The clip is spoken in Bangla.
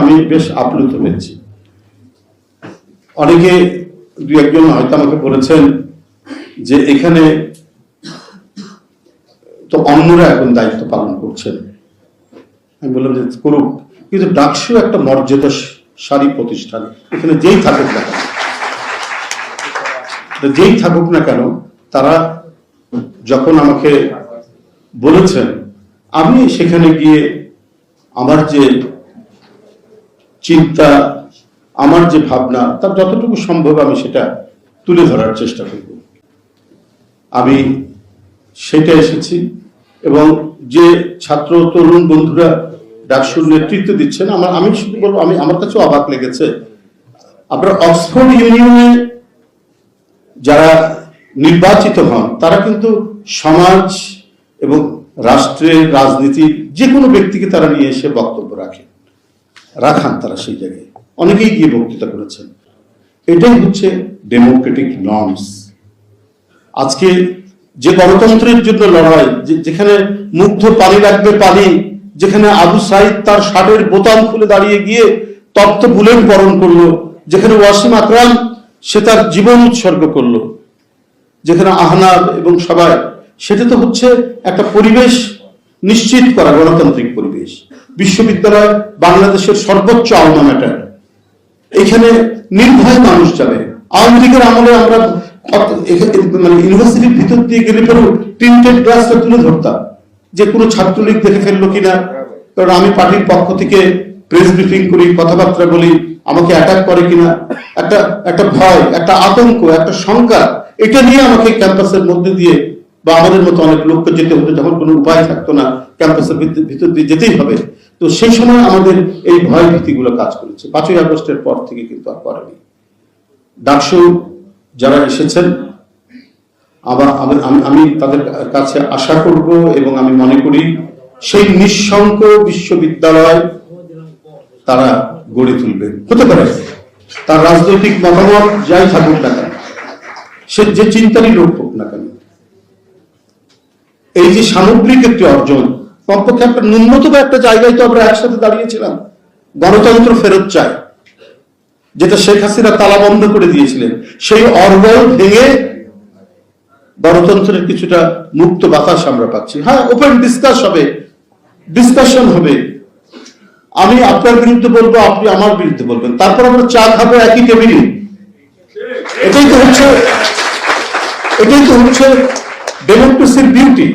আমি বেশ আপ্লুত হয়েছি। অনেকে দু একজন হয়তো আমাকে বলেছেন যে এখানে তো অন্যরা এখন দায়িত্ব পালন করছেন। আমি বললাম যে করুক, কিন্তু ডাকসু একটা মর্যাদাশালী প্রতিষ্ঠান। এখানে যেই থাকুক না যেই থাকুক না কেন, তারা যখন আমাকে বলেছেন আমি সেখানে গিয়ে আমার যে চিন্তা, আমার যে ভাবনা, তার যতটুকু সম্ভব আমি সেটা তুলে ধরার চেষ্টা করব। আমি সেটা এসেছি এবং যে ছাত্র, তরুণ বন্ধুরা ডাকসুর নেতৃত্ব দিচ্ছেন, আমার, আমি শুধু বলব, আমি, আমার কাছেও অবাক লেগেছে। আপনার অক্সফোর্ড ইউনিয়নে যারা নির্বাচিত হন, তারা কিন্তু সমাজ এবং রাষ্ট্রের রাজনীতি যে কোনো ব্যক্তিকে তারা নিয়ে এসে বক্তব্য রাখেন রাখান তারা সেই জায়গায়। অনেকেই গিয়ে বক্তৃতা করেছেন। এটাই হচ্ছে ডেমোক্রেটিক নর্মস আজকে যে গণতন্ত্রের জন্য লড়াই যেখানে মুগ্ধ পানি লাগবে পানি, যেখানে আবু সাইদ তার শার্টের বোতাম খুলে দাঁড়িয়ে গিয়ে তপ্ত বুলেট বরণ করল, যেখানে ওয়াসিম আকরাম সে তার জীবন উৎসর্গ করল, যেখানে আহনাদ এবং সবাই, সেটা তো হচ্ছে একটা পরিবেশ নিশ্চিত করা গণতান্ত্রিক পরিবেশ। বিশ্ববিদ্যালয় বাংলাদেশের সর্বোচ্চ আলমা এখানে নির্ভয় মানুষ যাবে আওয়ামী লীগের আমলে আমরা মানে ইউনিভার্সিটির ভিতর দিয়ে গেলে পরেও প্রিন্টেড গ্লাসটা তুলে ধরতাম। যে কোনো ছাত্রলীগ দেখে ফেলল কিনা। কারণ আমি পার্টির পক্ষ থেকে প্রেস ব্রিফিং করি, কথাবার্তা বলি, আমাকে অ্যাটাক করে কিনা। একটা একটা ভয়, একটা আতঙ্ক, একটা শঙ্কা, এটা নিয়ে আমাকে ক্যাম্পাসের মধ্যে দিয়ে বা আমাদের মতো অনেক লোককে যেতে হতো যখন কোনো উপায় থাকতো না, ক্যাম্পাসের ভিতর- দিয়ে যেতেই হবে। তো সেই সময় আমাদের এই ভয় ভীতিগুলো কাজ করেছে। পাঁচই আগস্টের পর থেকে কিন্তু আর করেনি। ডাকসু যারা এসেছেন, আবার আমি- তাদের কাছে আশা করব এবং আমি মনে করি সেই নিঃশঙ্ক বিশ্ববিদ্যালয় তারা গড়ে তুলবে। হতে পারে তার রাজনৈতিক মতামত যাই থাকুক না কেন, সে যে চিন্তারই লোক হোক না কেন এই যে সামগ্রিক একটি অর্জন, কমপক্ষে একটা ন্যূনতম একটা জায়গায় তো আমরা একসাথে দাঁড়িয়েছিলাম। গণতন্ত্র ফেরত চায় যেটা শেখ হাসিনা তালা বন্ধ করে দিয়েছিলেন। সেই অর্গল ভেঙে গণতন্ত্রের কিছুটা মুক্ত বাতাস আমরা পাচ্ছি। হ্যাঁ ওপেন ডিসকাস হবে, ডিসকাশন হবে। আমি আপনার বিরুদ্ধে বলব, আপনি আমার বিরুদ্ধে বলবেন। তারপর আমরা চা খাব একই টেবিলে। এটাই তো হচ্ছে, এটাই তো হচ্ছে ডেমোক্রেসির বিউটি